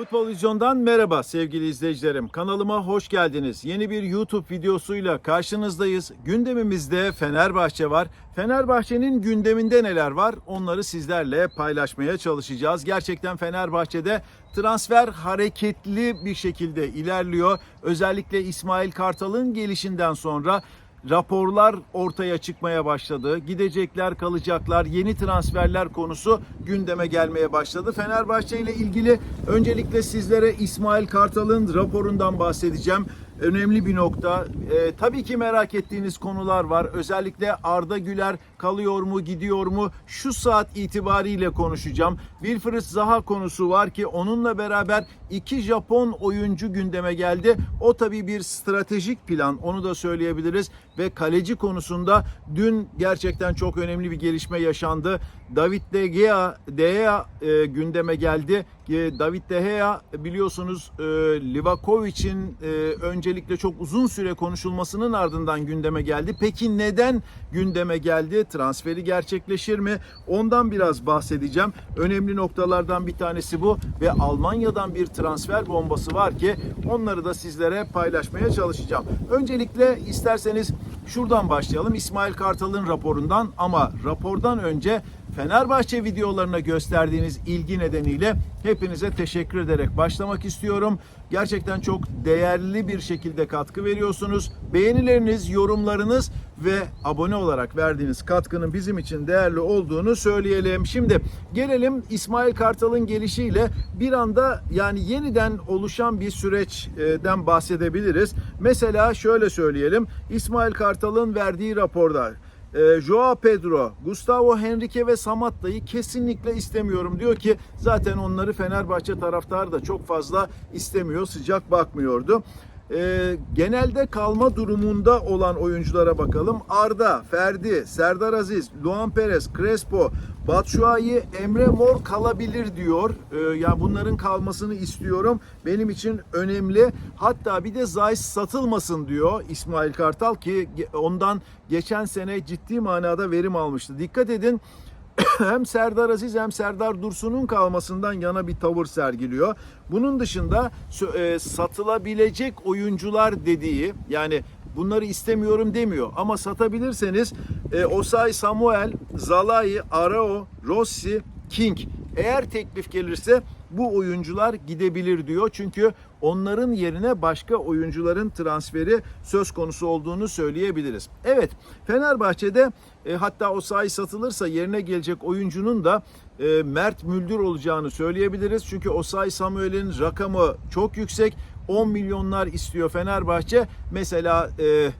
Futbol Vizyon'dan merhaba sevgili izleyicilerim. Kanalıma hoş geldiniz. Yeni bir YouTube videosuyla karşınızdayız. Gündemimizde Fenerbahçe var. Fenerbahçe'nin gündeminde neler var? Onları sizlerle paylaşmaya çalışacağız. Gerçekten Fenerbahçe'de transfer hareketli bir şekilde ilerliyor. Özellikle İsmail Kartal'ın gelişinden sonra raporlar ortaya çıkmaya başladı. Gidecekler, kalacaklar, yeni transferler konusu gündeme gelmeye başladı. Fenerbahçe ile ilgili öncelikle sizlere İsmail Kartal'ın raporundan bahsedeceğim. Önemli bir nokta. Ee, tabii ki merak ettiğiniz konular var. Özellikle Arda Güler kalıyor mu, gidiyor mu? Şu saat itibariyle konuşacağım. Wilfried Zaha konusu var ki onunla beraber iki Japon oyuncu gündeme geldi. O tabii bir stratejik plan. Onu da söyleyebiliriz. Ve kaleci konusunda dün gerçekten çok önemli bir gelişme yaşandı. David De Gea, De Gea e, gündeme geldi. E, David De Gea biliyorsunuz e, Livakovic'in e, öncelikle çok uzun süre konuşulmasının ardından gündeme geldi. Peki neden gündeme geldi? Transferi gerçekleşir mi? Ondan biraz bahsedeceğim. Önemli noktalardan bir tanesi bu ve Almanya'dan bir transfer bombası var ki onları da sizlere paylaşmaya çalışacağım. Öncelikle isterseniz şuradan başlayalım. İsmail Kartal'ın raporundan ama rapordan önce Fenerbahçe videolarına gösterdiğiniz ilgi nedeniyle hepinize teşekkür ederek başlamak istiyorum. Gerçekten çok değerli bir şekilde katkı veriyorsunuz. Beğenileriniz, yorumlarınız ve abone olarak verdiğiniz katkının bizim için değerli olduğunu söyleyelim. Şimdi gelelim İsmail Kartal'ın gelişiyle bir anda yani yeniden oluşan bir süreçten bahsedebiliriz. Mesela şöyle söyleyelim. İsmail Kartal'ın verdiği raporda e, Joao Pedro, Gustavo Henrique ve Samatta'yı kesinlikle istemiyorum diyor ki zaten onları Fenerbahçe taraftarı da çok fazla istemiyor, sıcak bakmıyordu. E, genelde kalma durumunda olan oyunculara bakalım. Arda, Ferdi, Serdar Aziz, Luan Perez, Crespo, Batshuayi, Emre Mor kalabilir diyor. E, ya bunların kalmasını istiyorum. Benim için önemli. Hatta bir de Zayis satılmasın diyor İsmail Kartal ki ondan geçen sene ciddi manada verim almıştı. Dikkat edin hem Serdar Aziz hem Serdar Dursun'un kalmasından yana bir tavır sergiliyor. Bunun dışında e, satılabilecek oyuncular dediği yani bunları istemiyorum demiyor ama satabilirseniz e, Osay Samuel, Zalai, Arao, Rossi, King eğer teklif gelirse bu oyuncular gidebilir diyor. Çünkü onların yerine başka oyuncuların transferi söz konusu olduğunu söyleyebiliriz. Evet Fenerbahçe'de e, hatta o sahi satılırsa yerine gelecek oyuncunun da e, Mert Müldür olacağını söyleyebiliriz. Çünkü Osay Samuel'in rakamı çok yüksek. 10 milyonlar istiyor Fenerbahçe. Mesela e,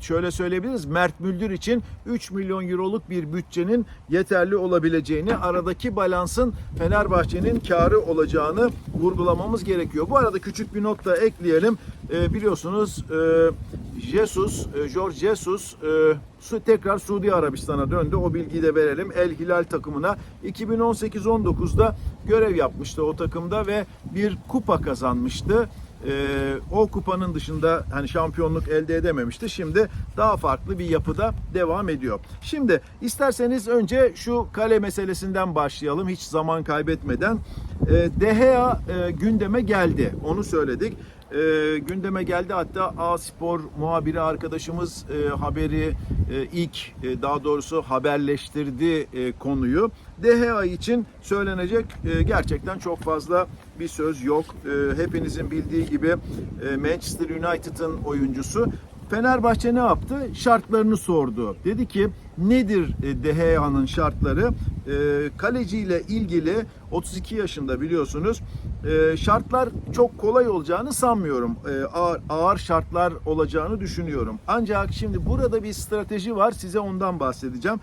şöyle söyleyebiliriz. Mert Müldür için 3 milyon euroluk bir bütçenin yeterli olabileceğini, aradaki balansın Fenerbahçe'nin karı olacağını vurgulamamız gerekiyor. Bu arada küçük bir not da ekleyelim. E, biliyorsunuz e, Jesus, e, George Jesus e, tekrar Suudi Arabistan'a döndü. O bilgiyi de verelim. El Hilal takımına 2018-19'da görev yapmıştı o takımda ve bir kupa kazanmıştı. Ee, o kupanın dışında hani şampiyonluk elde edememişti. Şimdi daha farklı bir yapıda devam ediyor. Şimdi isterseniz önce şu kale meselesinden başlayalım hiç zaman kaybetmeden. Ee, Dehea e, gündeme geldi. Onu söyledik e, gündeme geldi. Hatta A Spor muhabiri arkadaşımız e, haberi e, ilk e, daha doğrusu haberleştirdi e, konuyu. DHA için söylenecek e, gerçekten çok fazla bir söz yok. E, hepinizin bildiği gibi e, Manchester United'ın oyuncusu Fenerbahçe ne yaptı? Şartlarını sordu. Dedi ki nedir e, Deha'nın şartları? E, kaleciyle ilgili 32 yaşında biliyorsunuz. E, şartlar çok kolay olacağını sanmıyorum. Ağır, ağır şartlar olacağını düşünüyorum. Ancak şimdi burada bir strateji var. Size ondan bahsedeceğim.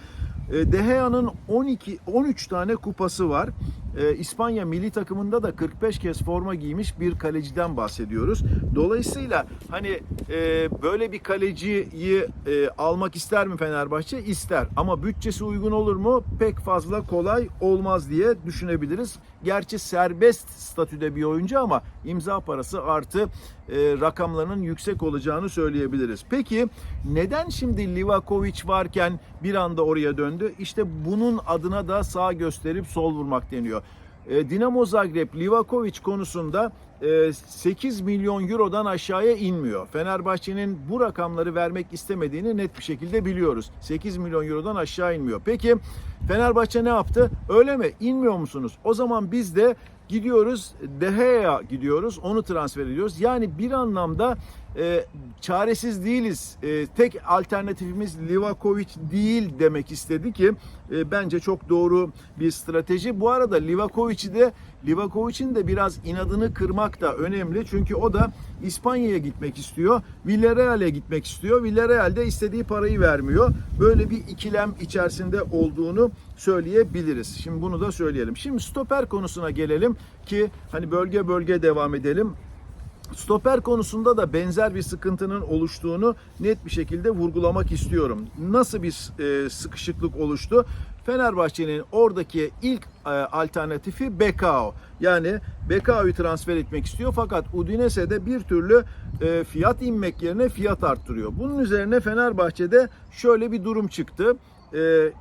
Deha'nın 12 13 tane kupası var. E, İspanya milli takımında da 45 kez forma giymiş bir kaleciden bahsediyoruz. Dolayısıyla hani e, böyle bir kaleciyi e, almak ister mi Fenerbahçe? İster. Ama bütçesi uygun olur mu? Pek fazla kolay olmaz diye düşünebiliriz. Gerçi serbest statüde bir oyuncu ama imza parası artı e, rakamlarının yüksek olacağını söyleyebiliriz. Peki neden şimdi Livakovic varken bir anda oraya döndü? İşte bunun adına da sağ gösterip sol vurmak deniyor. e, Dinamo Zagreb Livakovic konusunda 8 milyon eurodan aşağıya inmiyor. Fenerbahçe'nin bu rakamları vermek istemediğini net bir şekilde biliyoruz. 8 milyon eurodan aşağı inmiyor. Peki Fenerbahçe ne yaptı? Öyle mi? İnmiyor musunuz? O zaman biz de gidiyoruz De Gea'ya gidiyoruz. Onu transfer ediyoruz. Yani bir anlamda e, çaresiz değiliz. E, tek alternatifimiz Livakovic değil demek istedi ki e, bence çok doğru bir strateji. Bu arada Livakovic'i de Livakovic'in de biraz inadını kırmak da önemli. Çünkü o da İspanya'ya gitmek istiyor. Villarreal'e gitmek istiyor. Villarreal de istediği parayı vermiyor. Böyle bir ikilem içerisinde olduğunu söyleyebiliriz. Şimdi bunu da söyleyelim. Şimdi stoper konusuna gelelim ki hani bölge bölge devam edelim. Stoper konusunda da benzer bir sıkıntının oluştuğunu net bir şekilde vurgulamak istiyorum. Nasıl bir e, sıkışıklık oluştu? Fenerbahçe'nin oradaki ilk e, alternatifi Bekao. Yani Bekao'yu transfer etmek istiyor fakat Udinese'de bir türlü e, fiyat inmek yerine fiyat arttırıyor. Bunun üzerine Fenerbahçe'de şöyle bir durum çıktı.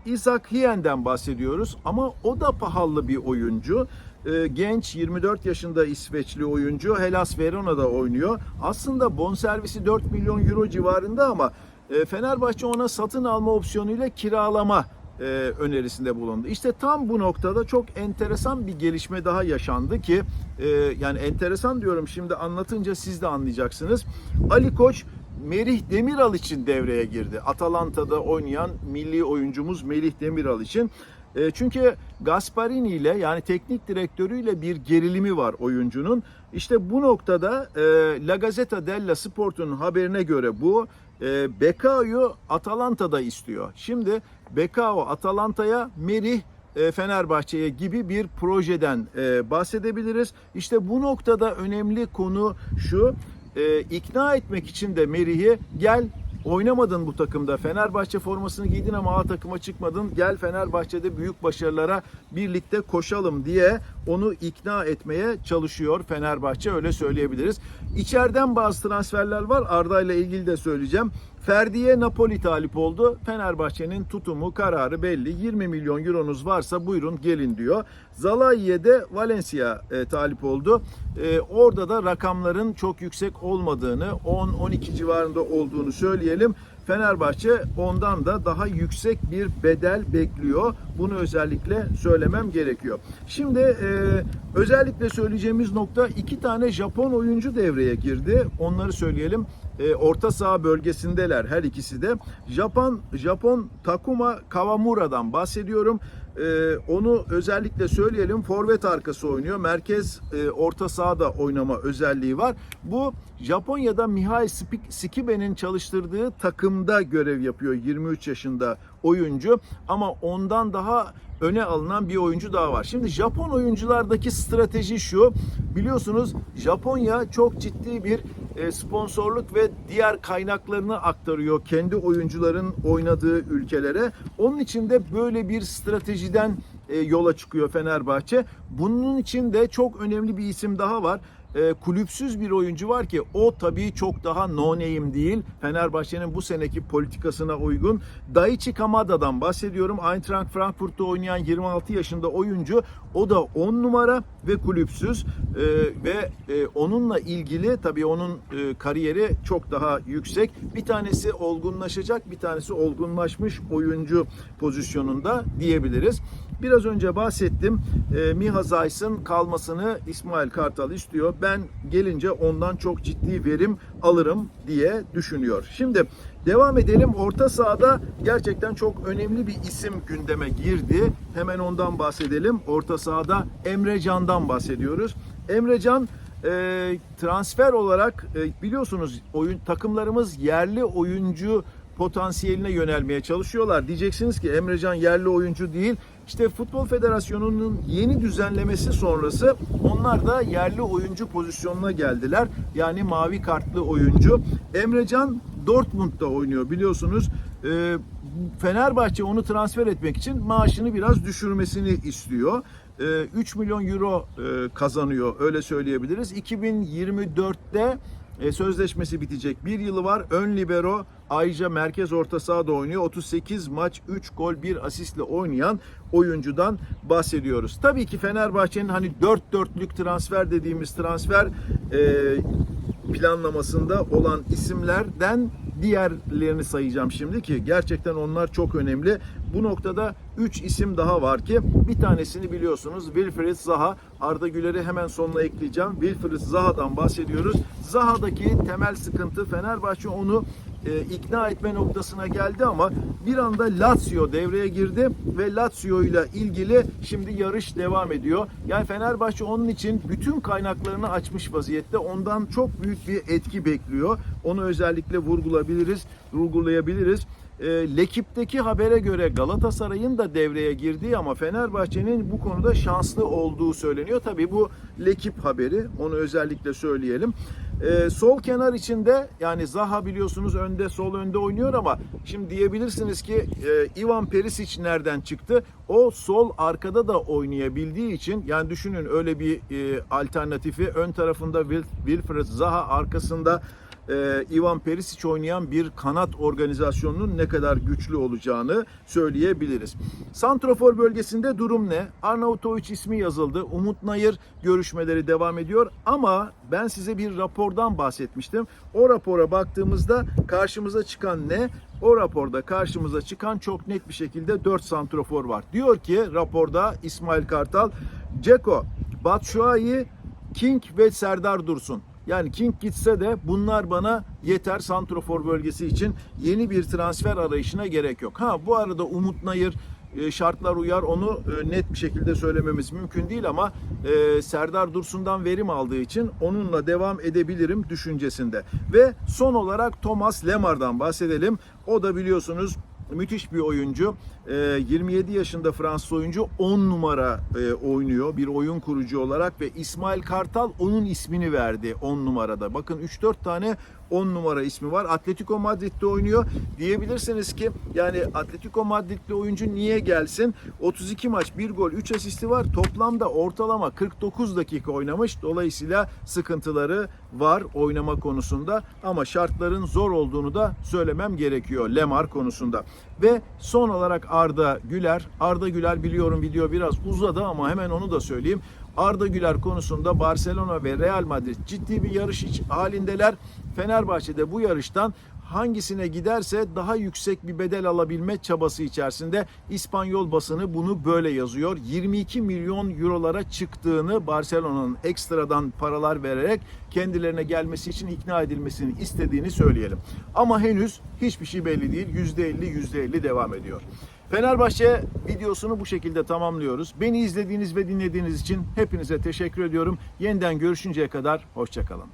Isaac Hien'den bahsediyoruz ama o da pahalı bir oyuncu. E, genç 24 yaşında İsveçli oyuncu Hellas Verona'da oynuyor. Aslında bonservisi 4 milyon euro civarında ama e, Fenerbahçe ona satın alma opsiyonuyla kiralama e, önerisinde bulundu. İşte tam bu noktada çok enteresan bir gelişme daha yaşandı ki e, yani enteresan diyorum şimdi anlatınca siz de anlayacaksınız. Ali Koç Merih Demiral için devreye girdi. Atalanta'da oynayan milli oyuncumuz Melih Demiral için. E, çünkü Gasparini ile yani teknik direktörüyle bir gerilimi var oyuncunun. İşte bu noktada e, La Gazzetta della Sport'un haberine göre bu e, Bekao'yu Atalanta'da istiyor. Şimdi Bekao Atalanta'ya Merih e, Fenerbahçe'ye gibi bir projeden e, bahsedebiliriz. İşte bu noktada önemli konu şu. E, ikna etmek için de Merih'i gel oynamadın bu takımda. Fenerbahçe formasını giydin ama A takıma çıkmadın. Gel Fenerbahçe'de büyük başarılara birlikte koşalım diye onu ikna etmeye çalışıyor Fenerbahçe öyle söyleyebiliriz. İçeriden bazı transferler var. Arda ile ilgili de söyleyeceğim. Ferdi'ye Napoli talip oldu. Fenerbahçe'nin tutumu, kararı belli. 20 milyon euronuz varsa buyurun gelin diyor. Zalai'ye de Valencia e, talip oldu. E, orada da rakamların çok yüksek olmadığını, 10-12 civarında olduğunu söyleyelim. Fenerbahçe ondan da daha yüksek bir bedel bekliyor. Bunu özellikle söylemem gerekiyor. Şimdi e, özellikle söyleyeceğimiz nokta iki tane Japon oyuncu devreye girdi. Onları söyleyelim. E, orta saha bölgesindeler her ikisi de. Japon Japon Takuma Kawamura'dan bahsediyorum. Ee, onu özellikle söyleyelim. Forvet arkası oynuyor. Merkez e, orta sahada oynama özelliği var. Bu Japonya'da Mihail Spik- Sikibe'nin çalıştırdığı takımda görev yapıyor. 23 yaşında oyuncu ama ondan daha öne alınan bir oyuncu daha var. Şimdi Japon oyunculardaki strateji şu. Biliyorsunuz Japonya çok ciddi bir e, sponsorluk ve diğer kaynaklarını aktarıyor kendi oyuncuların oynadığı ülkelere. Onun için de böyle bir stratejiden e, yola çıkıyor Fenerbahçe. Bunun için de çok önemli bir isim daha var e, kulüpsüz bir oyuncu var ki o tabii çok daha no name değil. Fenerbahçe'nin bu seneki politikasına uygun. Daichi Kamada'dan bahsediyorum. Eintracht Frankfurt'ta oynayan 26 yaşında oyuncu. O da 10 numara ve kulüpsüz E, ve e, onunla ilgili tabii onun e, kariyeri çok daha yüksek. Bir tanesi olgunlaşacak, bir tanesi olgunlaşmış oyuncu pozisyonunda diyebiliriz. Biraz önce bahsettim. E, Miha Zayt'sın kalmasını İsmail Kartal istiyor. Ben gelince ondan çok ciddi verim alırım diye düşünüyor. Şimdi devam edelim. Orta sahada gerçekten çok önemli bir isim gündeme girdi. Hemen ondan bahsedelim. Orta sahada Emre Can'dan bahsediyoruz. Emre Can e, transfer olarak e, biliyorsunuz oyun takımlarımız yerli oyuncu potansiyeline yönelmeye çalışıyorlar. Diyeceksiniz ki Emrecan yerli oyuncu değil. İşte Futbol Federasyonu'nun yeni düzenlemesi sonrası onlar da yerli oyuncu pozisyonuna geldiler. Yani mavi kartlı oyuncu. Emrecan Dortmund'da oynuyor biliyorsunuz. Ee, Fenerbahçe onu transfer etmek için maaşını biraz düşürmesini istiyor. Ee, 3 milyon euro e, kazanıyor öyle söyleyebiliriz. 2024'te E, sözleşmesi bitecek. Bir yılı var. Ön libero ayrıca merkez orta sahada oynuyor. 38 maç 3 gol 1 asistle oynayan oyuncudan bahsediyoruz. Tabii ki Fenerbahçe'nin hani 4 dörtlük transfer dediğimiz transfer e, planlamasında olan isimlerden diğerlerini sayacağım şimdi ki gerçekten onlar çok önemli. Bu noktada 3 isim daha var ki bir tanesini biliyorsunuz Wilfried Zaha. Arda Güler'i hemen sonuna ekleyeceğim. Wilfried Zaha'dan bahsediyoruz. Zaha'daki temel sıkıntı Fenerbahçe onu e, ikna etme noktasına geldi ama bir anda Lazio devreye girdi ve Lazio ile ilgili şimdi yarış devam ediyor. Yani Fenerbahçe onun için bütün kaynaklarını açmış vaziyette. Ondan çok büyük bir etki bekliyor. Onu özellikle vurgulayabiliriz, vurgulayabiliriz. E, Lekip'teki habere göre Galatasaray'ın da devreye girdiği ama Fenerbahçe'nin bu konuda şanslı olduğu söyleniyor. Tabii bu Lekip haberi onu özellikle söyleyelim. E, sol kenar içinde yani Zaha biliyorsunuz önde sol önde oynuyor ama şimdi diyebilirsiniz ki e, Ivan Perisic nereden çıktı? O sol arkada da oynayabildiği için yani düşünün öyle bir e, alternatifi ön tarafında Wil- Wilfred Zaha arkasında e, Ivan Perisic oynayan bir kanat organizasyonunun ne kadar güçlü olacağını söyleyebiliriz. Santrofor bölgesinde durum ne? Arnautovic ismi yazıldı. Umut Nayır görüşmeleri devam ediyor ama ben size bir rapordan bahsetmiştim. O rapora baktığımızda karşımıza çıkan ne? O raporda karşımıza çıkan çok net bir şekilde 4 santrofor var. Diyor ki raporda İsmail Kartal, Ceko, Batshuayi, King ve Serdar Dursun. Yani King gitse de bunlar bana yeter santrofor bölgesi için yeni bir transfer arayışına gerek yok. Ha bu arada Umut Nayır e, şartlar uyar onu e, net bir şekilde söylememiz mümkün değil ama e, Serdar Dursun'dan verim aldığı için onunla devam edebilirim düşüncesinde. Ve son olarak Thomas Lemar'dan bahsedelim. O da biliyorsunuz müthiş bir oyuncu. Ee, 27 yaşında Fransız oyuncu 10 numara e, oynuyor bir oyun kurucu olarak ve İsmail Kartal onun ismini verdi 10 numarada. Bakın 3-4 tane 10 numara ismi var. Atletico Madrid'de oynuyor. Diyebilirsiniz ki yani Atletico Madrid'li oyuncu niye gelsin? 32 maç 1 gol 3 asisti var. Toplamda ortalama 49 dakika oynamış. Dolayısıyla sıkıntıları var oynama konusunda ama şartların zor olduğunu da söylemem gerekiyor Lemar konusunda. Ve son olarak Arda Güler. Arda Güler biliyorum video biraz uzadı ama hemen onu da söyleyeyim. Arda Güler konusunda Barcelona ve Real Madrid ciddi bir yarış halindeler. Fenerbahçe'de bu yarıştan hangisine giderse daha yüksek bir bedel alabilme çabası içerisinde İspanyol basını bunu böyle yazıyor. 22 milyon eurolara çıktığını Barcelona'nın ekstradan paralar vererek kendilerine gelmesi için ikna edilmesini istediğini söyleyelim. Ama henüz hiçbir şey belli değil. %50 %50 devam ediyor. Fenerbahçe videosunu bu şekilde tamamlıyoruz. Beni izlediğiniz ve dinlediğiniz için hepinize teşekkür ediyorum. Yeniden görüşünceye kadar hoşçakalın.